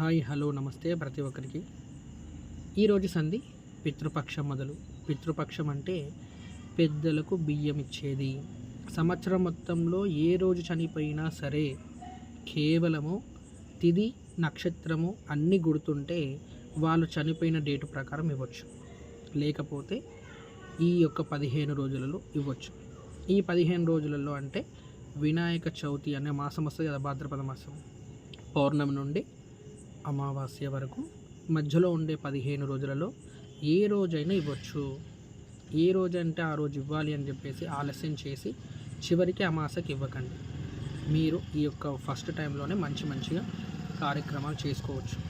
Hi hello నమస్తే ప్రతి ఒక్కరికి. ఈరోజు సంధి పితృపక్షం మొదలు. పితృపక్షం అంటే పెద్దలకు బియ్యం ఇచ్చేది. సంవత్సరం మొత్తంలో ఏ రోజు చనిపోయినా సరే కేవలము తిది నక్షత్రము అన్నీ గుర్తుంటే వాళ్ళు చనిపోయిన డేటు ప్రకారం ఇవ్వచ్చు. లేకపోతే ఈ యొక్క పదిహేను రోజులలో ఇవ్వచ్చు. ఈ పదిహేను రోజులలో అంటే వినాయక చవితి అనే మాసం వస్తుంది కదా భాద్రపద మాసం. పౌర్ణమి నుండి అమావాస్య వరకు మధ్యలో ఉండే పదిహేను రోజులలో ఏ రోజైనా ఇవ్వచ్చు. ఏ రోజు అంటే ఆ రోజు ఇవ్వాలి అని చెప్పేసి ఆలస్యం చేసి చివరికి అమాసకి ఇవ్వకండి. మీరు ఈ యొక్క ఫస్ట్ టైంలోనే మంచి మంచిగా కార్యక్రమాలు చేసుకోవచ్చు.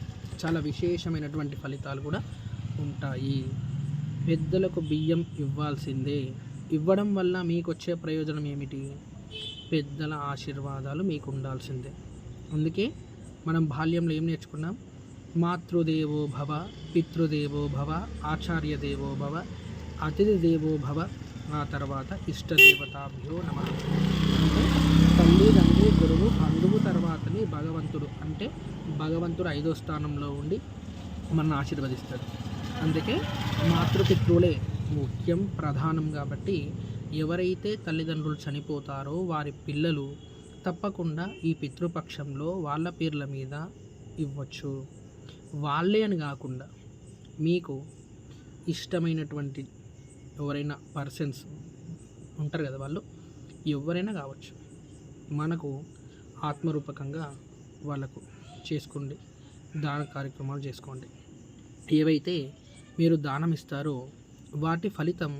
చాలా విశేషమైనటువంటి ఫలితాలు కూడా ఉంటాయి. పెద్దలకు బియ్యం ఇవ్వాల్సిందే. ఇవ్వడం వల్ల మీకు వచ్చే ప్రయోజనం ఏమిటి? పెద్దల ఆశీర్వాదాలు మీకు ఉండాల్సిందే. అందుకే మనం బాల్యంలో ఏం నేర్చుకున్నాం? మాతృదేవో భవ పితృదేవో భవ ఆచార్య దేవో భవ అతిథి దేవో భవ ఆ తర్వాత ఇష్టదేవతాభ్యో నమ. అంటే తల్లి తండ్రి గురువు బంధువు తర్వాతనే భగవంతుడు అంటే భగవంతుడు ఐదో స్థానంలో ఉండి మనల్ని ఆశీర్వదిస్తాడు. అందుకే మాతృపితృలే ముఖ్యం ప్రధానం కాబట్టి ఎవరైతే తల్లిదండ్రులు చనిపోతారో వారి పిల్లలు తప్పకుండా ఈ పితృపక్షంలో వాళ్ళ పేర్ల మీద ఇవ్వచ్చు. వాళ్ళే అని కాకుండా మీకు ఇష్టమైనటువంటి ఎవరైనా పర్సన్స్ ఉంటారు కదా వాళ్ళు ఎవరైనా కావచ్చు. మనకు ఆత్మరూపకంగా వాళ్ళకు చేసుకోండి దాన కార్యక్రమాలు చేసుకోండి. ఏవైతే మీరు దానం ఇస్తారో వాటి ఫలితం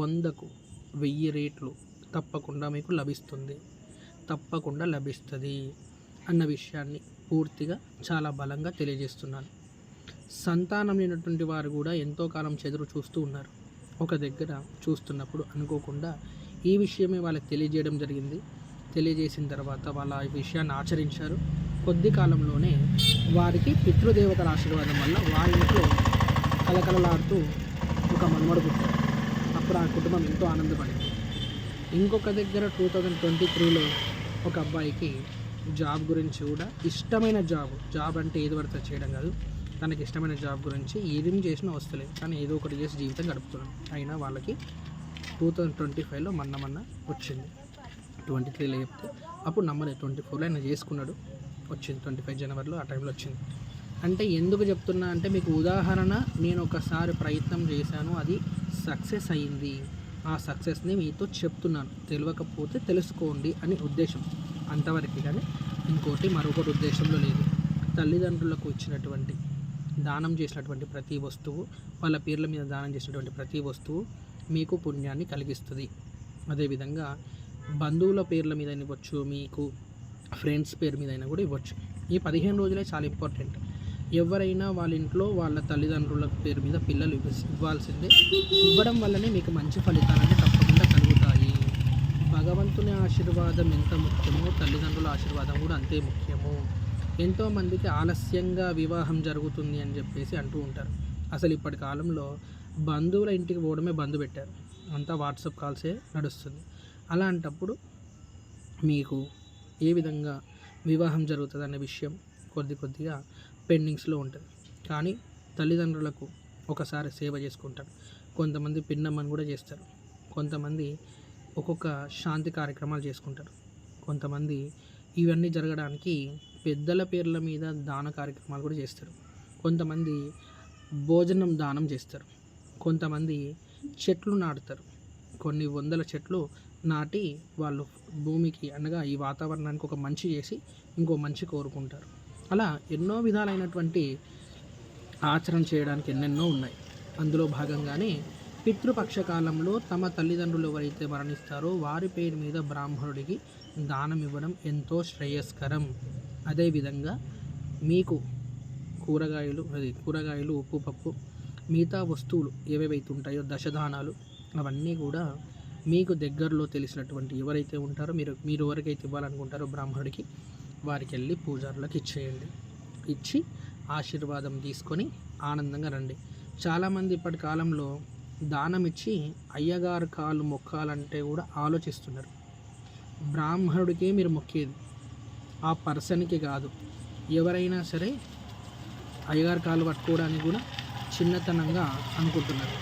వందకు వెయ్యి రేట్లు తప్పకుండా మీకు లభిస్తుంది. తప్పకుండా లభిస్తుంది అన్న విషయాన్ని పూర్తిగా చాలా బలంగా తెలియజేస్తున్నాను. సంతానం లేనటువంటి వారు కూడా ఎంతో కాలం చెదురు చూస్తూ ఉన్నారు. ఒక దగ్గర చూస్తున్నప్పుడు అనుకోకుండా ఈ విషయమే వాళ్ళకి తెలియజేయడం జరిగింది. తెలియజేసిన తర్వాత వాళ్ళ ఈ విషయాన్ని ఆచరించారు. కొద్ది కాలంలోనే వారికి పితృదేవతల ఆశీర్వాదం వల్ల వారి ఇంట్లో కలకలలాడుతూ ఒక మనమడు పుట్టారు అప్పుడు ఆ కుటుంబం ఎంతో ఆనందపడింది. ఇంకొక దగ్గర టూ థౌజండ్ ట్వంటీ త్రీలో ఒక అబ్బాయికి జాబ్ గురించి కూడా ఇష్టమైన జాబ్ జాబ్ అంటే ఏది పడితే చేయడం కాదు. తనకి ఇష్టమైన జాబ్ గురించి ఏదేం చేసినా వస్తలేదు కానీ ఏదో ఒకటి చేసి జీవితం గడుపుతున్నాం అయినా వాళ్ళకి టూ థౌజండ్ ట్వంటీ ఫైవ్లో మన్న మన్న వచ్చింది. ట్వంటీ త్రీలో చెప్తే అప్పుడు నమ్మలేదు. ట్వంటీ ఫోర్లో ఆయన చేసుకున్నాడు. వచ్చింది. ట్వంటీ ఫైవ్ జనవరిలో ఆ టైంలో వచ్చింది. అంటే ఎందుకు చెప్తున్నా అంటే మీకు ఉదాహరణ నేను ఒకసారి ప్రయత్నం చేశాను. అది సక్సెస్ అయ్యింది ఆ సక్సెస్ని మీతో చెప్తున్నాను. తెలియకపోతే తెలుసుకోండి అని ఉద్దేశం. అంతవరకు కానీ ఇంకోటి మరొకటి ఉద్దేశంలో లేదు. తల్లిదండ్రులకు ఇచ్చినటువంటి దానం చేసినటువంటి ప్రతి వస్తువు వాళ్ళ పేర్ల మీద దానం చేసినటువంటి ప్రతి వస్తువు మీకు పుణ్యాన్ని కలిగిస్తుంది. అదేవిధంగా బంధువుల పేర్ల మీద ఇవ్వచ్చు మీకు ఫ్రెండ్స్ పేరు మీద అయినా కూడా ఇవ్వచ్చు. ఈ పదిహేను రోజులే చాలా ఇంపార్టెంట్ ఎవరైనా వాళ్ళ ఇంట్లో వాళ్ళ తల్లిదండ్రుల పేరు మీద పిల్లలు ఇవ్వ- ఇవ్వాల్సిందే. ఇవ్వడం వల్లనే మీకు మంచి ఫలితాలన్నీ తప్పకుండా కలుగుతాయి. భగవంతుని ఆశీర్వాదం ఎంత ముఖ్యమో తల్లిదండ్రుల ఆశీర్వాదం కూడా అంతే ముఖ్యము. ఎంతోమందికి ఆలస్యంగా వివాహం జరుగుతుంది అని చెప్పేసి అంటూ ఉంటారు. అసలు ఇప్పటి కాలంలో బంధువుల ఇంటికి పోవడమే బంధు పెట్టారు. అంతా వాట్సాప్ కాల్సే నడుస్తుంది. అలాంటప్పుడు మీకు ఏ విధంగా వివాహం జరుగుతుంది అనే విషయం కొద్ది కొద్దిగా పెండింగ్స్లో ఉంటుంది కానీ తల్లిదండ్రులకు ఒకసారి సేవ చేసుకుంటారు. కొంతమంది పిన్నమ్మని కూడా చేస్తారు. కొంతమంది ఒక్కొక్క శాంతి కార్యక్రమాలు చేసుకుంటారు. కొంతమంది ఇవన్నీ జరగడానికి పెద్దల పేర్ల మీద దాన కార్యక్రమాలు కూడా చేస్తారు. కొంతమంది భోజనం దానం చేస్తారు. కొంతమంది చెట్లు నాటుతారు. కొన్ని వందల చెట్లు నాటి వాళ్ళు భూమికి అనగా ఈ వాతావరణానికి ఒక మంచి చేసి ఇంకో మంచి కోరుకుంటారు. అలా ఎన్నో విధాలైనటువంటి ఆచరణ చేయడానికి ఎన్నెన్నో ఉన్నాయి. అందులో భాగంగానే పితృపక్ష కాలంలో తమ తల్లిదండ్రులు ఎవరైతే మరణిస్తారో వారి పేరు మీద బ్రాహ్మణుడికి దానం ఇవ్వడం ఎంతో శ్రేయస్కరం. అదేవిధంగా మీకు కూరగాయలు అది కూరగాయలు ఉప్పు పప్పు మిగతా వస్తువులు ఏవేవైతే ఉంటాయో దశదానాలు అవన్నీ కూడా మీకు దగ్గరలో తెలిసినటువంటి ఎవరైతే ఉంటారో మీరు మీరు ఎవరికైతే ఇవ్వాలనుకుంటారో బ్రాహ్మణుడికి వారికి వెళ్ళి పూజారులకు ఇచ్చేయండి. ఇచ్చి ఆశీర్వాదం తీసుకొని ఆనందంగా రండి. చాలామంది ఇప్పటి కాలంలో దానం ఇచ్చి అయ్యగారు కాలు మొక్కాలంటే కూడా ఆలోచిస్తున్నారు. బ్రాహ్మణుడికే మీరు మొక్కేది. ఆ పర్సన్కి కాదు. ఎవరైనా సరే అయ్యగారి కాలు పట్టుకోవడానికి కూడా చిన్నతనంగా అనుకుంటున్నారు.